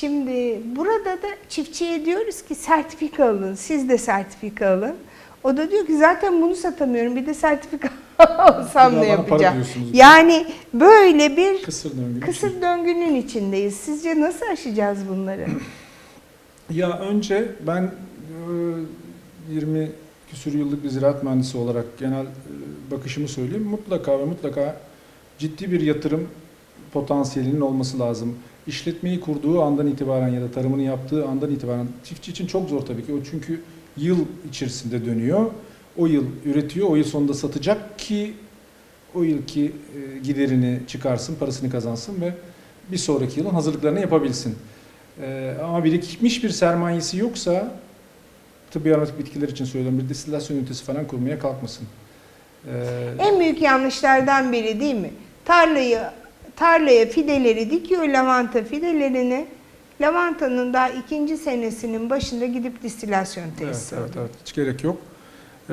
Şimdi burada da çiftçiye diyoruz ki sertifika alın. Siz de sertifika alın. O da diyor ki zaten bunu satamıyorum. Bir de sertifika alsam ne yapacağım? Yani böyle bir Kısır döngü. kısır döngünün içindeyiz. Sizce nasıl aşacağız bunları? Ya önce ben e, 20 küsur yıllık bir ziraat mühendisi olarak genel e, bakışımı söyleyeyim. Mutlaka ve mutlaka ciddi bir yatırım potansiyelinin olması lazım. İşletmeyi kurduğu andan itibaren ya da tarımını yaptığı andan itibaren çiftçi için çok zor tabii ki. O çünkü yıl içerisinde dönüyor. O yıl üretiyor, o yıl sonunda satacak ki o yılki e, giderini çıkarsın, parasını kazansın ve bir sonraki yılın hazırlıklarını yapabilsin. Ee, ama birikmiş bir sermayesi yoksa tıbbi aromatik bitkiler için söylüyorum bir destilasyon ünitesi falan kurmaya kalkmasın. Ee, En büyük yanlışlardan biri değil mi? Tarlayı tarlaya fideleri dikiyor lavanta fidelerini. Lavantanın daha ikinci senesinin başında gidip distilasyon evet, tesisi evet, alıyor. evet, hiç gerek yok. Ee,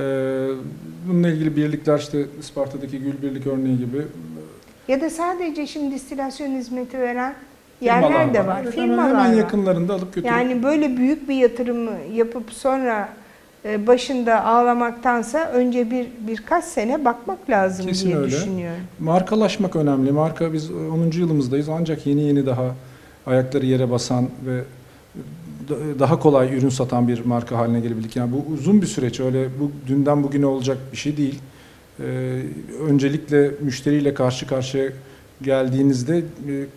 bununla ilgili birlikler işte Isparta'daki Gül Birlik örneği gibi Ya da sadece şimdi distilasyon hizmeti veren yerler de var. Evet, firmalar hemen, hemen var. yakınlarında alıp götürüp Yani böyle büyük bir yatırımı yapıp sonra e, başında ağlamaktansa önce bir birkaç sene bakmak lazım Kesin diye öyle. düşünüyorum. Markalaşmak önemli. Marka biz 10. yılımızdayız ancak yeni yeni daha ayakları yere basan ve da- daha kolay ürün satan bir marka haline gelebildik. Yani bu uzun bir süreç. Öyle bu dünden bugüne olacak bir şey değil. Ee, öncelikle müşteriyle karşı karşıya geldiğinizde e,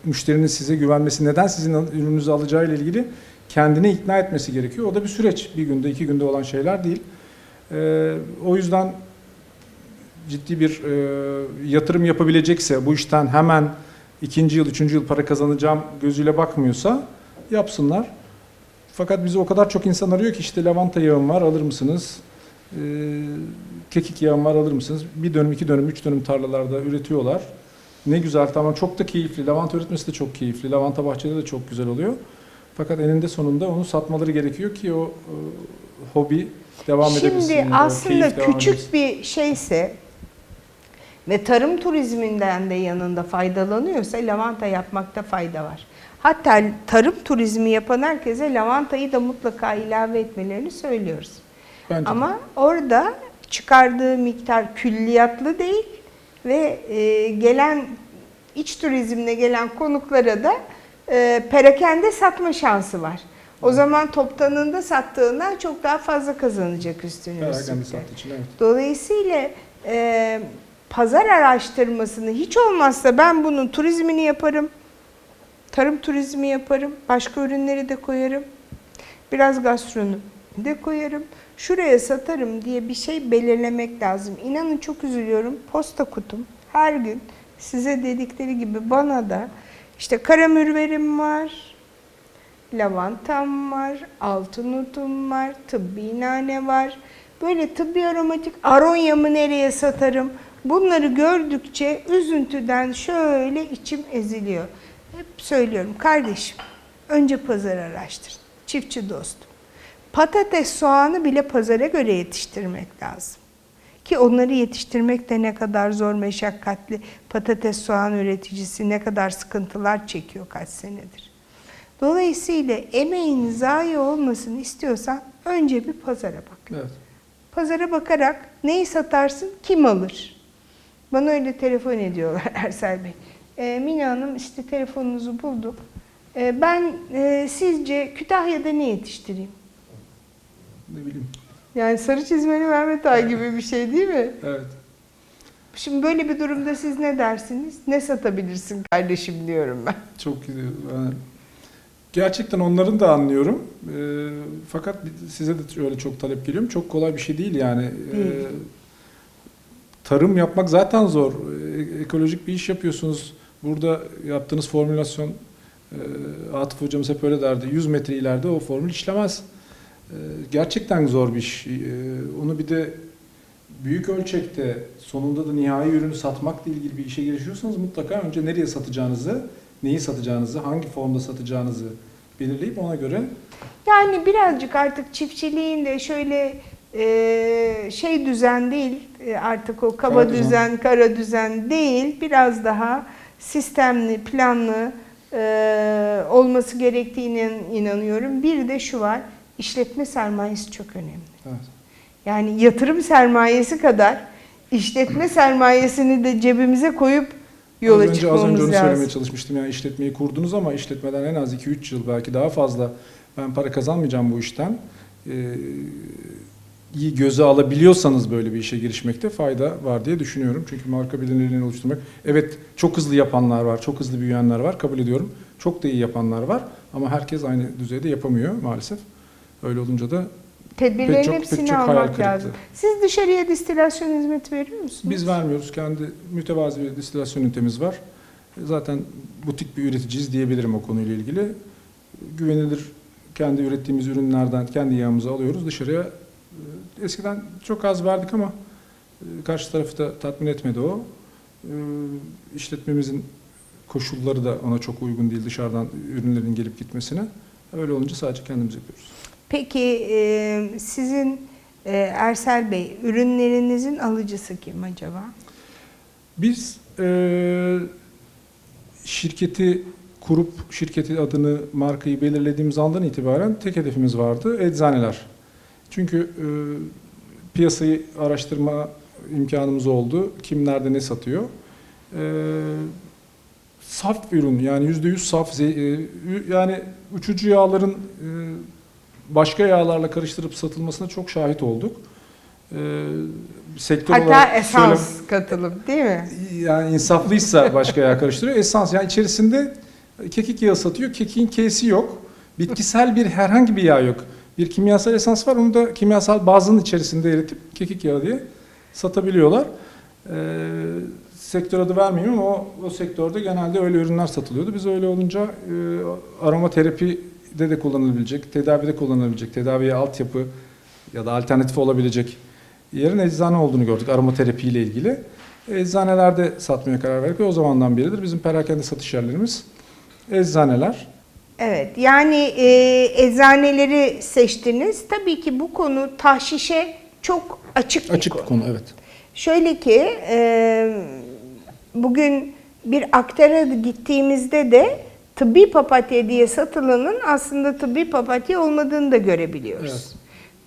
müşterinin size güvenmesi, neden sizin ürününüzü alacağı ile ilgili kendini ikna etmesi gerekiyor. O da bir süreç. Bir günde, iki günde olan şeyler değil. Ee, o yüzden ciddi bir e, yatırım yapabilecekse, bu işten hemen ikinci yıl, üçüncü yıl para kazanacağım gözüyle bakmıyorsa yapsınlar. Fakat bizi o kadar çok insan arıyor ki işte lavanta yağım var alır mısınız? Ee, kekik yağım var alır mısınız? Bir dönüm, iki dönüm, üç dönüm tarlalarda üretiyorlar. Ne güzel tamam çok da keyifli. Lavanta üretmesi de çok keyifli. Lavanta bahçede de çok güzel oluyor. Fakat eninde sonunda onu satmaları gerekiyor ki o e, hobi devam edebilsin. Şimdi ya da aslında küçük edebilsin. bir şeyse ve tarım turizminden de yanında faydalanıyorsa lavanta yapmakta fayda var. Hatta tarım turizmi yapan herkese lavantayı da mutlaka ilave etmelerini söylüyoruz. Bence de. Ama orada çıkardığı miktar külliyatlı değil ve e, gelen iç turizmle gelen konuklara da e, perakende satma şansı var. O zaman toptanında sattığından çok daha fazla kazanacak üstüne Perakende sattığı için evet. Dolayısıyla e, pazar araştırmasını hiç olmazsa ben bunun turizmini yaparım. Tarım turizmi yaparım. Başka ürünleri de koyarım. Biraz gastronomi de koyarım. Şuraya satarım diye bir şey belirlemek lazım. İnanın çok üzülüyorum. Posta kutum her gün size dedikleri gibi bana da işte karamürverim var, lavantam var, altın otum var, tıbbi nane var. Böyle tıbbi aromatik aronyamı nereye satarım? Bunları gördükçe üzüntüden şöyle içim eziliyor. Hep söylüyorum kardeşim önce pazar araştırın. Çiftçi dostum. Patates, soğanı bile pazara göre yetiştirmek lazım. Ki onları yetiştirmek de ne kadar zor, meşakkatli. Patates, soğan üreticisi ne kadar sıkıntılar çekiyor kaç senedir. Dolayısıyla emeğin zayi olmasını istiyorsan önce bir pazara bak. Evet. Pazara bakarak neyi satarsın, kim alır? Bana öyle telefon ediyorlar Ersel Bey. E, Mine Hanım işte telefonunuzu bulduk. E, ben e, sizce Kütahya'da ne yetiştireyim? Ne bileyim. Yani sarı çizmeli Mehmet Ağa gibi bir şey değil mi? Evet. Şimdi böyle bir durumda siz ne dersiniz? Ne satabilirsin kardeşim diyorum ben. Çok güzel. Yani gerçekten onların da anlıyorum. Ee, fakat size de öyle çok talep geliyor mu? Çok kolay bir şey değil yani. Değil. tarım yapmak zaten zor. Ee, ekolojik bir iş yapıyorsunuz. Burada yaptığınız formülasyon e, Atıf hocamız hep öyle derdi. 100 metre ileride o formül işlemez. Ee, gerçekten zor bir iş. Ee, onu bir de büyük ölçekte sonunda da nihai ürünü satmakla ilgili bir işe girişiyorsanız mutlaka önce nereye satacağınızı, neyi satacağınızı, hangi formda satacağınızı belirleyip ona göre Yani birazcık artık çiftçiliğin de şöyle e, şey düzen değil e, artık o kaba Kara düzen. düzen, kara düzen değil biraz daha sistemli, planlı e, olması gerektiğine inanıyorum. Bir de şu var, işletme sermayesi çok önemli. Evet. Yani yatırım sermayesi kadar işletme sermayesini de cebimize koyup yola az önce, az çıkmamız önce onu söylemeye lazım. çalışmıştım. Yani işletmeyi kurdunuz ama işletmeden en az 2-3 yıl belki daha fazla ben para kazanmayacağım bu işten. Ee, iyi göze alabiliyorsanız böyle bir işe girişmekte fayda var diye düşünüyorum. Çünkü marka bilinirliğini oluşturmak. Evet çok hızlı yapanlar var, çok hızlı büyüyenler var kabul ediyorum. Çok da iyi yapanlar var ama herkes aynı düzeyde yapamıyor maalesef. Öyle olunca da Tedbirlerin Pek çok- hepsini çok almak lazım. Siz dışarıya distilasyon hizmeti veriyor musunuz? Biz vermiyoruz. Kendi mütevazi bir distilasyon ünitemiz var. Zaten butik bir üreticiyiz diyebilirim o konuyla ilgili. Güvenilir kendi ürettiğimiz ürünlerden kendi yağımızı alıyoruz. Dışarıya e, eskiden çok az verdik ama e, karşı tarafı da tatmin etmedi o. E, İşletmemizin koşulları da ona çok uygun değil dışarıdan ürünlerin gelip gitmesine. Öyle olunca sadece kendimiz yapıyoruz. Peki e, sizin e, Ersel Bey ürünlerinizin alıcısı kim acaba? Biz e, şirketi kurup şirketin adını, markayı belirlediğimiz andan itibaren tek hedefimiz vardı. Eczaneler. Çünkü e, piyasayı araştırma imkanımız oldu. Kim nerede ne satıyor. E, saf ürün yani %100 saf e, yani uçucu yağların e, başka yağlarla karıştırıp satılmasına çok şahit olduk. E, sektör Hatta olarak esans katılım değil mi? yani insaflıysa başka yağ karıştırıyor. Esans yani içerisinde kekik yağı satıyor. Kekiğin K'si yok. Bitkisel bir herhangi bir yağ yok. Bir kimyasal esans var. Onu da kimyasal bazının içerisinde eritip kekik yağı diye satabiliyorlar. Ee, sektör adı vermeyeyim ama o, o sektörde genelde öyle ürünler satılıyordu. Biz öyle olunca e, aromaterapide de kullanılabilecek, tedavide kullanılabilecek, tedaviye altyapı ya da alternatif olabilecek yerin eczane olduğunu gördük aromaterapi ile ilgili. Eczanelerde satmaya karar verdik ve o zamandan beridir bizim perakende satış yerlerimiz eczaneler. Evet yani e, eczaneleri seçtiniz. Tabii ki bu konu tahşişe çok açık bir Açık konu. bir konu evet. Şöyle ki e, bugün bir aktara gittiğimizde de tıbbi papatya diye satılanın aslında tıbbi papatya olmadığını da görebiliyoruz. Evet.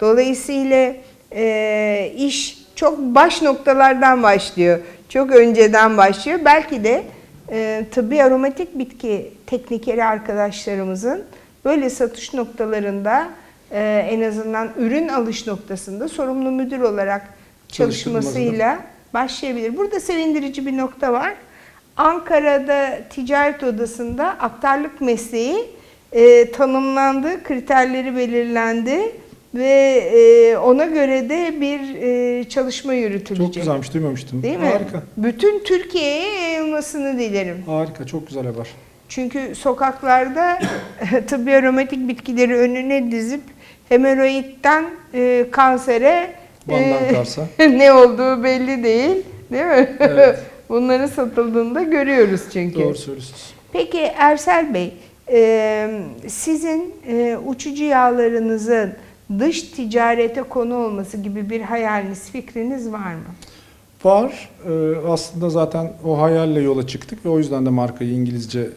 Dolayısıyla e, iş çok baş noktalardan başlıyor. Çok önceden başlıyor. Belki de e, tıbbi aromatik bitki teknikeri arkadaşlarımızın böyle satış noktalarında e, en azından ürün alış noktasında sorumlu müdür olarak çalışmasıyla başlayabilir. Burada sevindirici bir nokta var. Ankara'da ticaret odasında aktarlık mesleği e, tanımlandı, kriterleri belirlendi ve e, ona göre de bir e, çalışma yürütülecek. Çok güzelmiş duymamıştım. Değil mi? Harika. Bütün Türkiye'ye yayılmasını dilerim. Harika çok güzel haber. Çünkü sokaklarda tıbbi aromatik bitkileri önüne dizip hemoroidden e, kansere Van'dan e, Kars'a. ne olduğu belli değil. Değil mi? Evet. Bunların satıldığını da görüyoruz çünkü. Doğru söylüyorsunuz. Peki Ersel Bey, e, sizin e, uçucu yağlarınızın dış ticarete konu olması gibi bir hayaliniz, fikriniz var mı? Var. Ee, aslında zaten o hayalle yola çıktık ve o yüzden de markayı İngilizce e,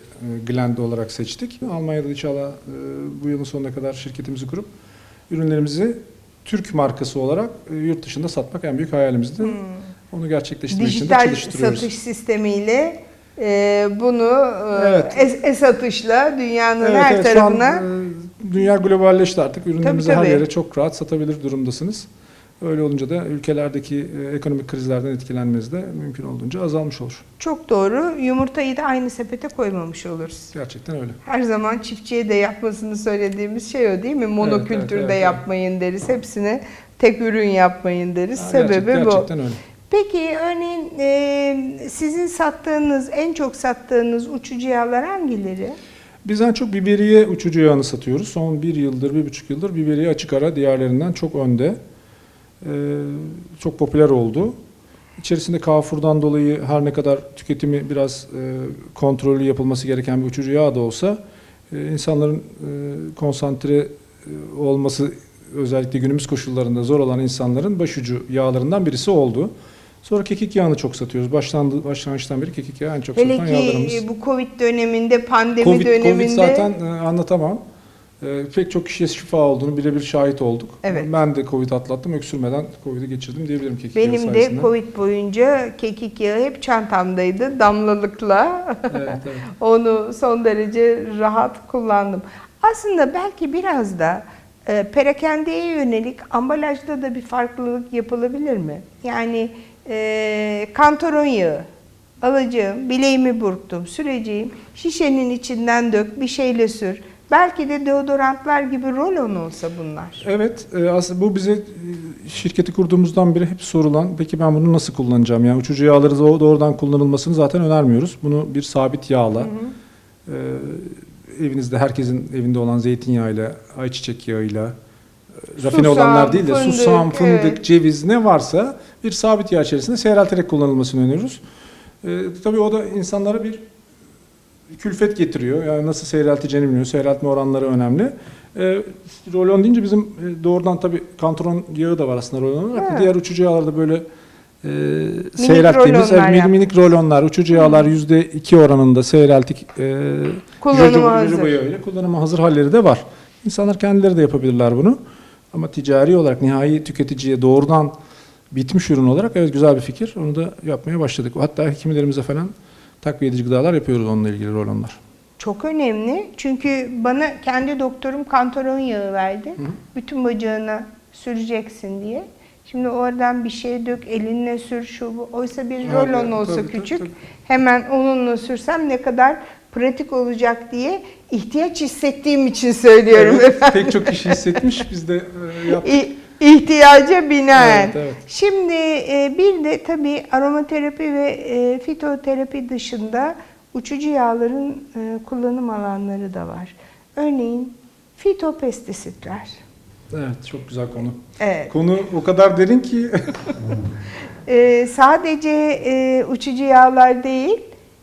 Glend olarak seçtik. Almanya'da inşallah e, bu yılın sonuna kadar şirketimizi kurup ürünlerimizi Türk markası olarak e, yurt dışında satmak en büyük hayalimizdi. Onu gerçekleştirmek için de Dijital çalıştırıyoruz. satış sistemiyle e, bunu e, Evet. es- e-satışla dünyanın Evet, her evet, şu tarafına an, e, dünya globalleşti artık. Ürünlerimizi Tabii, her tabii. yere çok rahat satabilir durumdasınız. Öyle olunca da ülkelerdeki e, ekonomik krizlerden etkilenmeniz de mümkün olduğunca azalmış olur. çok doğru. Yumurtayı da aynı sepete koymamış oluruz. Gerçekten öyle. Her zaman çiftçiye de yapmasını söylediğimiz şey o değil mi? Monokültürde evet, evet. yapmayın deriz. Hepsine tek ürün yapmayın deriz. Ha, Sebebi gerçek- bu. Gerçekten öyle. Peki örneğin e, sizin sattığınız, en çok sattığınız uçucu yağlar hangileri? Biz en çok biberiye uçucu yağını satıyoruz. Son bir yıldır, bir buçuk yıldır biberiye açık ara diğerlerinden çok önde. Ee, çok popüler oldu. İçerisinde kafurdan dolayı her ne kadar tüketimi biraz e, kontrollü yapılması gereken bir uçucu yağ da olsa e, insanların e, konsantre olması özellikle günümüz koşullarında zor olan insanların başucu yağlarından birisi oldu. Sonra kekik yağını çok satıyoruz. Başlandı, başlangıçtan beri kekik yağı en çok Hele satan ki yağlarımız. e, bu Covid döneminde, pandemi Covid, döneminde Covid zaten e, anlatamam. E, pek çok kişiye şifa olduğunu birebir şahit olduk. Evet. Ben de Covid atlattım. Öksürmeden Covid'i geçirdim diyebilirim kekik yağı benim de sayesinde. Covid boyunca kekik yağı hep çantamdaydı damlalıkla. Evet, evet. Onu son derece rahat kullandım. Aslında belki biraz da e, perakendeye yönelik ambalajda da bir farklılık yapılabilir mi? Yani e, kantaron yağı alacağım, bileğimi burktum, süreceğim, şişenin içinden dök, bir şeyle sür. Belki de deodorantlar gibi rol olsa bunlar. Evet, e, aslında bu bize e, şirketi kurduğumuzdan beri hep sorulan, peki ben bunu nasıl kullanacağım? Yani uçucu yağları doğ- doğrudan kullanılmasını zaten önermiyoruz. Bunu bir sabit yağla, e, evinizde herkesin evinde olan zeytinyağıyla, ayçiçek yağıyla, rafine Susam, olanlar değil de fındık, susam, fındık, evet. ceviz ne varsa bir sabit yağ içerisinde seyrelterek kullanılmasını öneriyoruz. E, tabii o da insanlara bir külfet getiriyor. Yani nasıl seyrelteceğini bilmiyor. Seyreltme oranları önemli. E, rolon deyince bizim e, doğrudan tabii kantron yağı da var aslında rolon olarak. Ha. Diğer uçucu yağlarda böyle e, seyrelttiğimiz rolonlar minik, yaptık. minik rolonlar, uçucu yağlar %2 oranında seyreltik e, Kullanıma jojoba- hazır. jojoba yağıyla kullanıma hazır halleri de var. İnsanlar kendileri de yapabilirler bunu. Ama ticari olarak nihai tüketiciye doğrudan bitmiş ürün olarak evet güzel bir fikir. Onu da yapmaya başladık. Hatta hekimlerimize falan takviye edici gıdalar yapıyoruz onunla ilgili rolonlar. Çok önemli. Çünkü bana kendi doktorum kantaron yağı verdi. Hı. Bütün bacağına süreceksin diye. Şimdi oradan bir şey dök, elinle sür şu bu. Oysa bir rolon olsa tabii, tabii, küçük. tabii. Hemen onunla sürsem ne kadar pratik olacak diye ihtiyaç hissettiğim için söylüyorum Evet, efendim. pek çok kişi hissetmiş. Biz de e, yaptık. İhtiyaca binaen. Evet, evet. Şimdi e, bir de tabii aromaterapi ve e, fitoterapi dışında uçucu yağların kullanım alanları da var. Örneğin fitopestisitler. Evet, çok güzel konu. Evet. Konu o kadar derin ki E, sadece e, uçucu yağlar değil,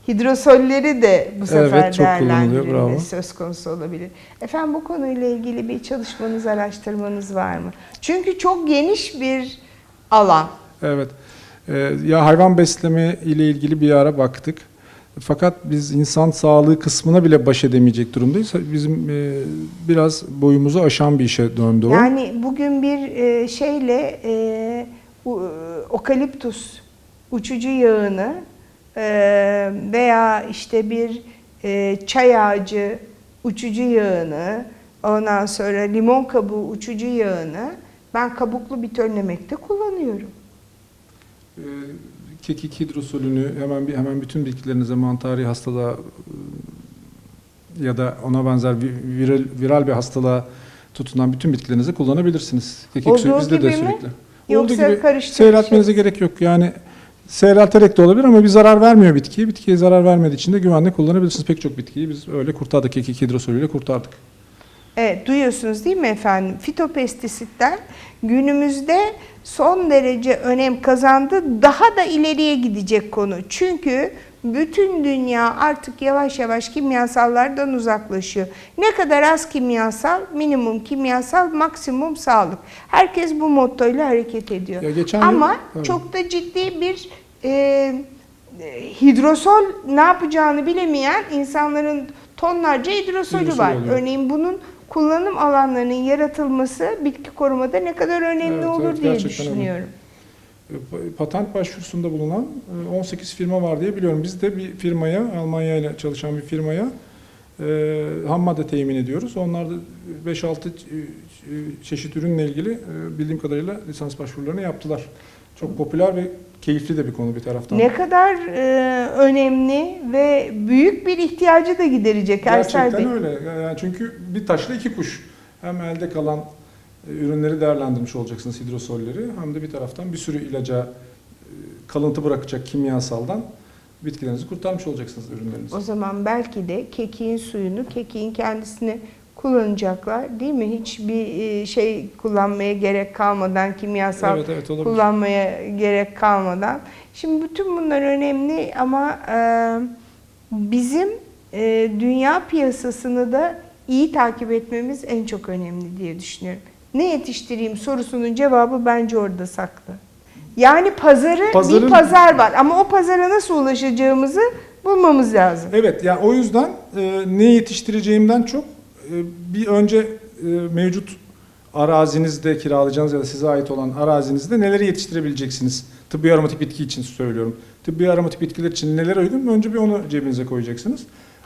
hidrosolleri de bu sefer Evet, değerlendirilmesi söz konusu olabilir. Efendim bu konuyla ilgili bir çalışmanız, araştırmanız var mı? Çünkü çok geniş bir alan. Evet. Ee, ya hayvan besleme ile ilgili bir ara baktık. Fakat biz insan sağlığı kısmına bile baş edemeyecek durumdayız. Bizim e, biraz boyumuzu aşan bir işe döndü o. Yani bugün bir e, şeyle e, u- okaliptus uçucu yağını e, veya işte bir e, çay ağacı uçucu yağını ondan sonra limon kabuğu uçucu yağını ben kabuklu bit önlemekte kullanıyorum. Ee, kekik hidrosolünü hemen bir hemen bütün bitkilerinize mantari hastalığa e, ya da ona benzer vi- viral, viral bir hastalığa tutunan bütün bitkilerinize kullanabilirsiniz. Kekik suyu Olduğu bizde de mi? sürekli. Yoksa Olduğu gibi karıştırıcı- seyreltmenize gerek yok. Yani seyrelterek de olabilir ama bir zarar vermiyor bitkiye. Bitkiye zarar vermediği için de güvenle kullanabilirsiniz. Pek çok bitkiyi biz öyle kurtardık. Kekik hidrosolüyle kurtardık. Evet, duyuyorsunuz değil mi efendim? Fitopestisitler günümüzde son derece önem kazandı. Daha da ileriye gidecek konu. Çünkü bütün dünya artık yavaş yavaş kimyasallardan uzaklaşıyor. Ne kadar az kimyasal, minimum kimyasal, maksimum sağlık. Herkes bu mottoyla hareket ediyor. Ya geçen yıl- Ama Tabii. çok da ciddi bir e, hidrosol ne yapacağını bilemeyen insanların tonlarca hidrosolü Hidrosol var. oluyor. Örneğin bunun kullanım alanlarının yaratılması bitki korumada ne kadar önemli Evet, olur evet, diye düşünüyorum. Pa- Patent başvurusunda bulunan e, 18 firma var diye biliyorum. Biz de bir firmaya, Almanya ile çalışan bir firmaya e, ham madde temin ediyoruz. Onlar da 5-6 ç- ç- çeşit ürünle ilgili e, bildiğim kadarıyla lisans başvurularını yaptılar. Çok popüler ve keyifli de bir konu bir taraftan. Ne kadar e, önemli ve büyük bir ihtiyacı da giderecek Ersel Bey. Gerçekten öyle. Yani çünkü bir taşla iki kuş. Hem elde kalan e, ürünleri değerlendirmiş olacaksınız hidrosolleri hem de bir taraftan bir sürü ilaca e, kalıntı bırakacak kimyasaldan bitkilerinizi kurtarmış olacaksınız ürünlerinizi. O zaman belki de kekiğin suyunu kekiğin kendisini kullanacaklar değil mi? Hiçbir e, şey kullanmaya gerek kalmadan kimyasal Evet evet olabilir. kullanmaya gerek kalmadan. Şimdi bütün bunlar önemli ama e, bizim e, dünya piyasasını da iyi takip etmemiz en çok önemli diye düşünüyorum. Ne yetiştireyim sorusunun cevabı bence orada saklı. Yani pazarı bir Pazarın- pazar var ama o pazara nasıl ulaşacağımızı bulmamız lazım. Evet yani o yüzden e, ne yetiştireceğimden çok e, bir önce e, mevcut arazinizde kiralayacağınız ya da size ait olan arazinizde neleri yetiştirebileceksiniz? Tıbbi aromatik bitki için söylüyorum. Tıbbi aromatik bitkiler için neler uygun? Önce bir onu cebinize koyacaksınız.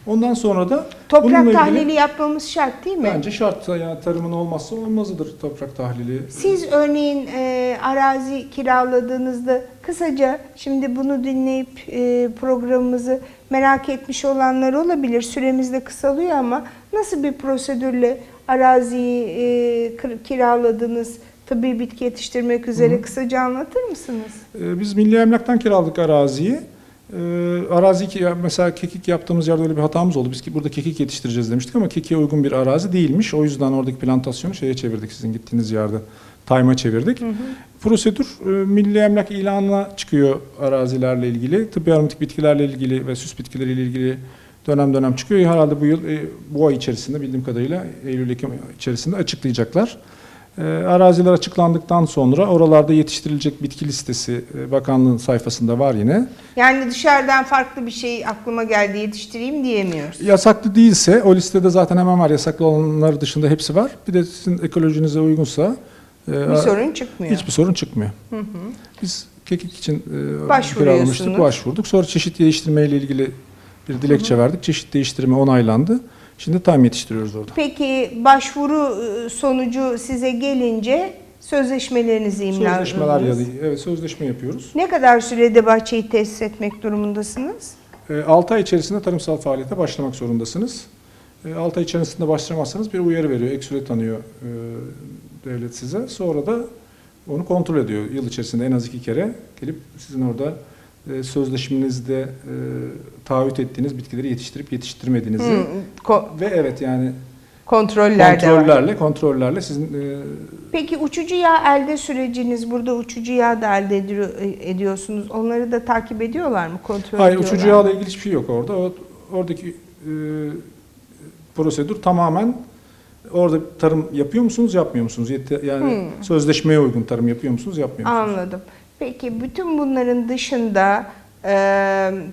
Ondan sonra da Toprak ilgili tahlili yapmamız şart değil mi? bence şart yani tarımın olmazsa olmazıdır toprak tahlili. Siz örneğin e, arazi kiraladığınızda kısaca şimdi bunu dinleyip e, programımızı merak etmiş olanlar olabilir. Süremiz de kısalıyor ama nasıl bir prosedürle araziyi e, kiraladınız, tıbbi bitki yetiştirmek üzere kısaca anlatır mısınız? Ee, Biz Milli Emlak'tan kiraladık araziyi. Ee, arazi ki mesela kekik yaptığımız yerde öyle bir hatamız oldu. Biz ki burada kekik yetiştireceğiz demiştik ama kekiğe uygun bir arazi değilmiş. O yüzden oradaki plantasyonu şeye çevirdik sizin gittiğiniz yerde. Tayma çevirdik. Prosedür e, Milli Emlak ilanına çıkıyor arazilerle ilgili. Tıbbi aromatik bitkilerle ilgili ve süs bitkileriyle ilgili dönem dönem çıkıyor. Herhalde bu yıl e, bu ay içerisinde bildiğim kadarıyla Eylül-Ekim içerisinde açıklayacaklar. E, araziler açıklandıktan sonra oralarda yetiştirilecek bitki listesi e, bakanlığın sayfasında var yine. Yani dışarıdan farklı bir şey aklıma geldi yetiştireyim diyemiyoruz. Yasaklı değilse o listede zaten hemen var. Yasaklı olanlar dışında hepsi var. Bir de sizin ekolojinize uygunsa e, Bir sorun çıkmıyor. hiçbir sorun çıkmıyor. Biz kekik için e, Başvuruyorsunuz. başvurduk. Sonra çeşit değiştirme ile ilgili bir dilekçe verdik. Çeşit değiştirme onaylandı. Şimdi time yetiştiriyoruz orada. Peki başvuru e, sonucu size gelince sözleşmelerinizi imzaladınız. Sözleşmeler ya da evet sözleşme yapıyoruz. Ne kadar sürede bahçeyi tesis etmek durumundasınız? 6 ay içerisinde tarımsal faaliyete başlamak zorundasınız. 6 ay içerisinde başlamazsanız bir uyarı veriyor. Ek süre tanıyor e, devlet size. Sonra da onu kontrol ediyor. Yıl içerisinde en az iki kere gelip sizin orada e, sözleşmenizde e, taahhüt ettiğiniz bitkileri yetiştirip yetiştirmediğinizi ko- ve evet yani kontroller de var. kontrollerle kontrollerle sizin e, Peki uçucu yağ elde süreciniz burada uçucu yağ da elde ediyor- ediyorsunuz. Onları da takip ediyorlar mı? Kontrol hayır uçucu yağla ilgili hiçbir şey yok orada. O, oradaki e, prosedür tamamen orada tarım yapıyor musunuz, yapmıyor musunuz? Yani Hmm. sözleşmeye uygun tarım yapıyor musunuz, yapmıyor musunuz? Anladım. Peki bütün bunların dışında e,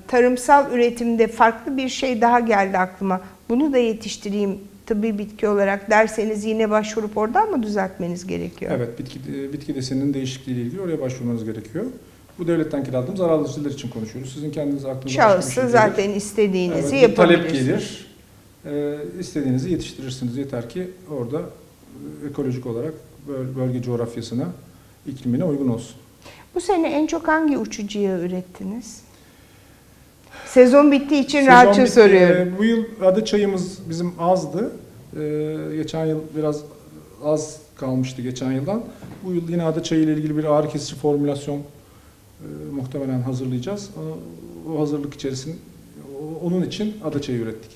tarımsal üretimde farklı bir şey daha geldi aklıma. Bunu da yetiştireyim tıbbi bitki olarak derseniz yine başvurup oradan mı düzeltmeniz gerekiyor? Evet, bitki bitki deseninin değişikliği ile ilgili oraya başvurmanız gerekiyor. Bu devletten kiraladığımız araziciler için konuşuyoruz. Sizin kendiniz aklınıza başka bir Şahısı şey gelir. zaten istediğinizi Evet, bir talep yapabilirsiniz. gelir. Ee, istediğinizi yetiştirirsiniz. Yeter ki orada e, ekolojik olarak böl- bölge coğrafyasına, iklimine uygun olsun. Bu sene en çok hangi uçucu yağı ürettiniz? Sezon bittiği için Sezon rahatça bitti. soruyorum. Bu yıl adı çayımız bizim azdı. Ee, geçen yıl biraz az kalmıştı geçen yıldan. Bu yıl yine adı çayı ile ilgili bir ağrı kesici formülasyon e, muhtemelen hazırlayacağız. O, o hazırlık içerisinde onun için ada çayı ürettik.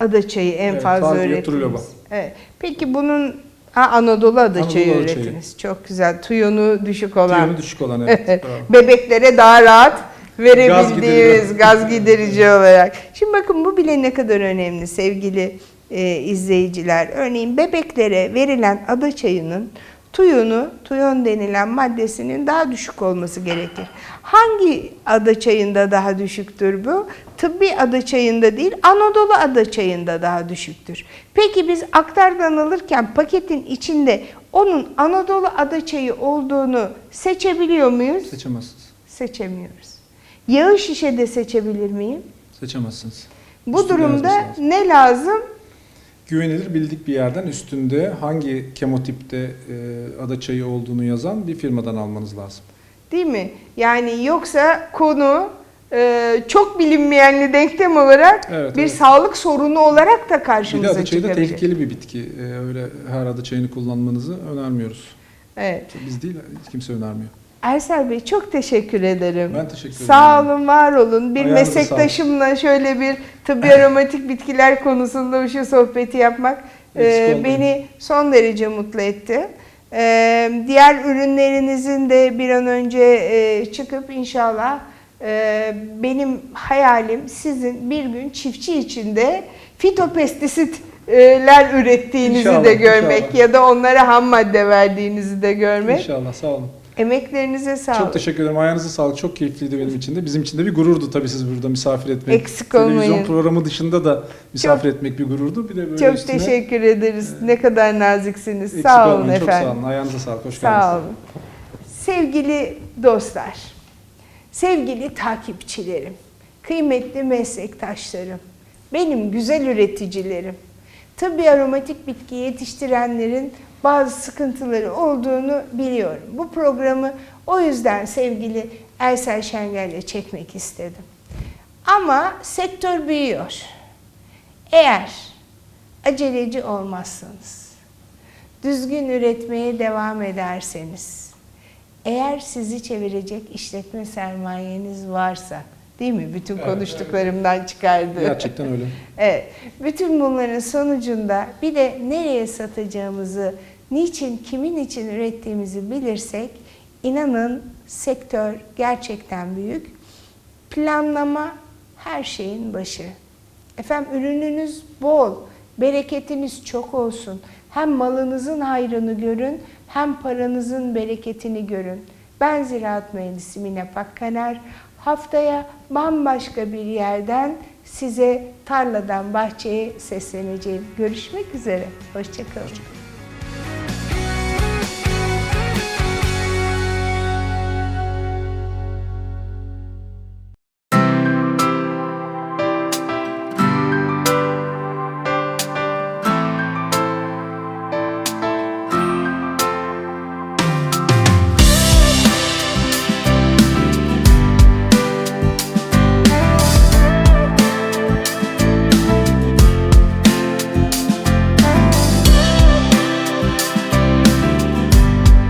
Adaçayı en Evet, fazla ürettiniz. Evet. Peki bunun ha, Anadolu adaçayı Anadolu adaçayı. Çok güzel. Tuyonu düşük olan. Tiyonu düşük olan evet. bravo. Bebeklere daha rahat Gaz verebildiğimiz giderici. gaz giderici olarak. Şimdi bakın bu bile ne kadar önemli sevgili e, izleyiciler. Örneğin bebeklere verilen adaçayının tuyunu, tuyon denilen maddesinin daha düşük olması gerekir. Hangi adaçayında daha düşüktür bu? Tıbbi adaçayında değil, Anadolu adaçayında daha düşüktür. Peki biz aktardan alırken paketin içinde onun Anadolu adaçayı olduğunu seçebiliyor muyuz? Seçemezsiniz. Seçemiyoruz. Yağı şişede seçebilir miyim? Seçemezsiniz. Bu Üstünde durumda lazım. ne lazım? Güvenilir bildik bir yerden üstünde hangi kemotipte e, ada çayı olduğunu yazan bir firmadan almanız lazım. Değil mi? Yani yoksa konu e, çok bilinmeyenli denklem olarak Evet, bir evet. sağlık sorunu olarak da Bir de karşımıza ada çayı da çıkabilir. tehlikeli bir bitki. E, öyle her ada çayını kullanmanızı önermiyoruz. Evet. Biz değil, kimse önermiyor. Ersel Bey çok teşekkür ederim. Ben teşekkür ederim. Sağ olun, var olun. Bir Ayağınıza meslektaşımla şöyle bir tıbbi aromatik bitkiler konusunda şu sohbeti yapmak e, beni son derece mutlu etti. E, diğer ürünlerinizin de bir an önce e, çıkıp inşallah e, benim hayalim sizin bir gün çiftçi içinde fitopestisitler ürettiğinizi İnşallah, de görmek inşallah. ya da onlara ham madde verdiğinizi de görmek. İnşallah sağ olun. Emeklerinize sağlık. Çok teşekkür ederim. Ayağınıza sağlık. Çok keyifliydi benim için de. Bizim için de bir gururdu tabii sizi burada misafir etmek. Eksik Televizyon olmayın. programı dışında da misafir etmek bir gururdu. Bir de böyle Çok üstüne teşekkür ederiz. Ne kadar naziksiniz. eksik Sağ olun olmayın. Çok efendim. sağ olun. Ayağınıza sağlık. Hoş geldiniz. Sağ olun. Sevgili dostlar, sevgili takipçilerim, kıymetli meslektaşlarım, benim güzel üreticilerim, tıbbi aromatik bitki yetiştirenlerin bazı sıkıntıları olduğunu biliyorum. Bu programı o yüzden sevgili Ersel Şengel'le çekmek istedim. Ama sektör büyüyor. Eğer aceleci olmazsanız, düzgün üretmeye devam ederseniz, eğer sizi çevirecek işletme sermayeniz varsa, değil mi? Bütün Evet, konuştuklarımdan çıkardı. Gerçekten öyle. Evet. Bütün bunların sonucunda bir de nereye satacağımızı, niçin, kimin için ürettiğimizi bilirsek, inanın sektör gerçekten büyük. Planlama her şeyin başı. Efendim ürününüz bol, bereketiniz çok olsun. Hem malınızın hayrını görün, hem paranızın bereketini görün. Ben ziraat mühendisi Mine Pakkaner. Haftaya bambaşka bir yerden size tarladan bahçeye sesleneceğim. Görüşmek üzere. Hoşçakalın.